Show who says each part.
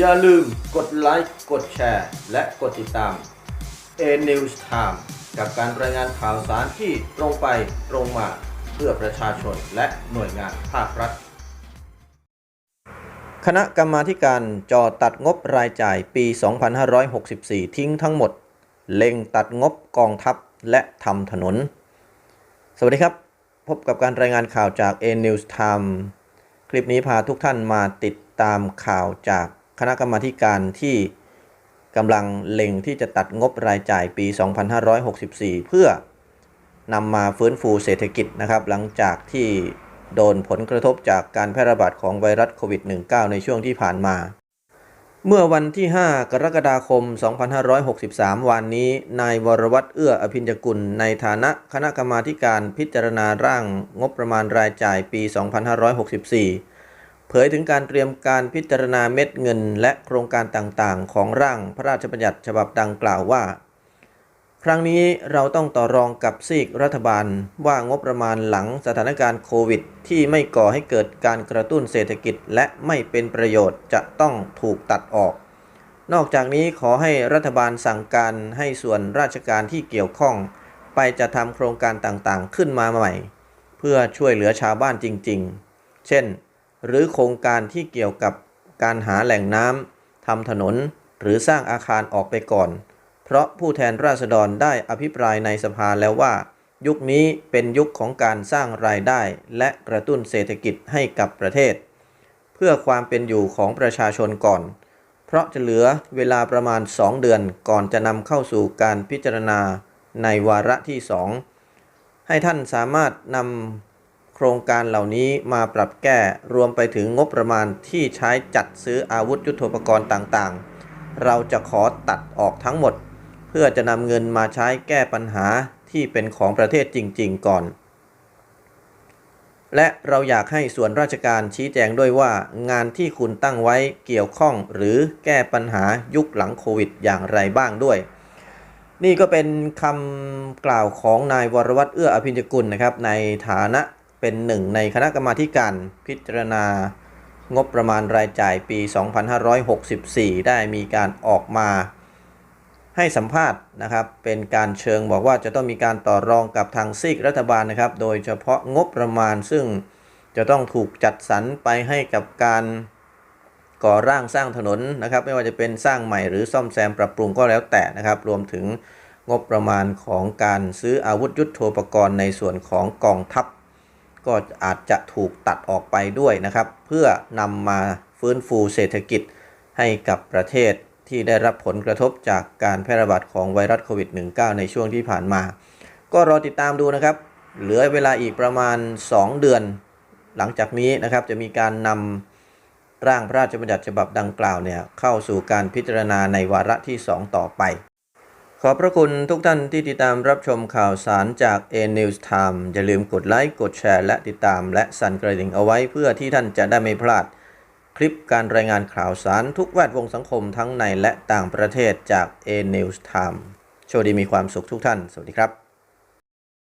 Speaker 1: อย่าลืมกดไลค์กดแชร์ และกดติดตาม A News Time กับการรายงานข่าวสารที่ตรงไปตรงมาเพื่อประชาชนและหน่วยงานภาครัฐ คณะกรรมาการจอตัดงบรายจ่ายปี 2564 ทิ้งทั้งหมด เล็งตัดงบกองทัพและทำถนน สวัสดีครับ พบกับการรายงานข่าวจาก A News Time คลิปนี้พาทุกท่านมาติดตามข่าวจาก คณะกรรมาการที่กำลังเล็งที่จะตัดงบรายจ่ายปี 2564 เพื่อนำมาฟื้นฟูเศรษฐกิจนะครับ หลังจากที่โดนผลกระทบจากการแพร่ระบาดของไวรัสโควิด -19 ในช่วงที่ผ่านมา เมื่อวันที่ 5 กรกฎาคม 2563 วันนี้ นายวรวัตรเอื้ออภิญญกุล ในฐานะคณะกรรมาการพิจารณาร่างงบประมาณรายจ่ายปี 2564 เผยถึงการเตรียมการพิจารณาเม็ดเงิน และโครงการต่างๆ ของร่างพระราชบัญญัติฉบับดังกล่าวว่า ครั้งนี้เราต้องต่อรองกับซีกรัฐบาลว่างบประมาณหลังสถานการณ์โควิด ที่ไม่ก่อให้เกิดการกระตุ้นเศรษฐกิจ และไม่เป็นประโยชน์จะต้องถูกตัดออก นอกจากนี้ขอให้รัฐบาลสั่งการให้ส่วนราชการที่เกี่ยวข้อง ไปจะทำโครงการต่างๆ ขึ้นมาใหม่ เพื่อช่วยเหลือชาวบ้านจริง ๆ เช่น หรือโครงการที่เกี่ยวกับการหาแหล่งน้ำทำถนน หรือสร้างอาคารออกไปก่อน เพราะผู้แทนราษฎรได้อภิปรายในสภาแล้วว่า ยุคนี้เป็นยุคของการสร้างรายได้ และกระตุ้นเศรษฐกิจให้กับประเทศ เพื่อความเป็นอยู่ของประชาชนก่อน เพราะจะเหลือเวลาประมาณ 2 เดือนก่อนจะนำเข้าสู่การพิจารณาในวาระที่ 2 ให้ท่านสามารถนำ โครงการเหล่านี้มาปรับแก้รวมไปถึงงบประมาณที่ใช้จัดซื้ออาวุธยุโทโธปกรณ์ต่างๆ เราจะขอตัดออกทั้งหมด เพื่อจะนำเงินมาใช้แก้ปัญหาที่เป็นของประเทศจริง ๆ ก่อน และเราอยากให้ส่วนราชการชี้แจงด้วยว่างานที่คุณตั้งไว้เกี่ยวข้องหรือแก้ปัญหายุคหลังโควิดอย่างไรบ้างด้วยนี่ก็เป็นคำกล่าวของนายวรวัตรเอื้ออภิญญกุลนะครับ ในฐานะ เป็นหนึ่งในคณะกรรมาการพิจารณางบประมาณรายจ่ายปี 2564 ได้มีการออกมาให้สัมภาษณ์นะครับ เป็นการเชิงบอกว่าจะต้องมีการต่อรองกับทางซีกรัฐบาลนะครับ โดยเฉพาะงบประมาณซึ่งจะต้องถูกจัดสรรไปให้กับการก่อร่างสร้างถนนนะครับ ไม่ว่าจะเป็นสร้างใหม่หรือซ่อมแซมปรับปรุงก็แล้วแต่นะครับ รวมถึงงบประมาณของการซื้ออาวุธยุโทโธปกรณ์ในส่วนของกองทัพ ก็อาจจะถูกตัดออกไปด้วยนะครับ เพื่อนำมาฟื้นฟูเศรษฐกิจให้กับประเทศที่ได้รับผลกระทบจากการแพร่ระบาดของไวรัสโควิด -19 ในช่วงที่ผ่านมา ก็รอติดตามดูนะครับ เหลือเวลาอีกประมาณ 2 เดือน หลังจากนี้นะครับจะมีการนำร่างพระราชบัญญัติฉบับดังกล่าวเนี่ยเข้าสู่การพิจารณาในวาระที่ 2 ต่อไป ขอบพระคุณทุกท่านที่ติดตามรับชมข่าวสารจาก A News Time อย่าลืมกดไลค์ กดแชร์ และติดตาม และสั่นกระดิ่งเอาไว้เพื่อที่ท่านจะได้ไม่พลาด คลิปการรายงานข่าวสารทุกแวดวงสังคมทั้งในและต่างประเทศจาก A News Time โชคดีมีความสุขทุกท่าน สวัสดีครับ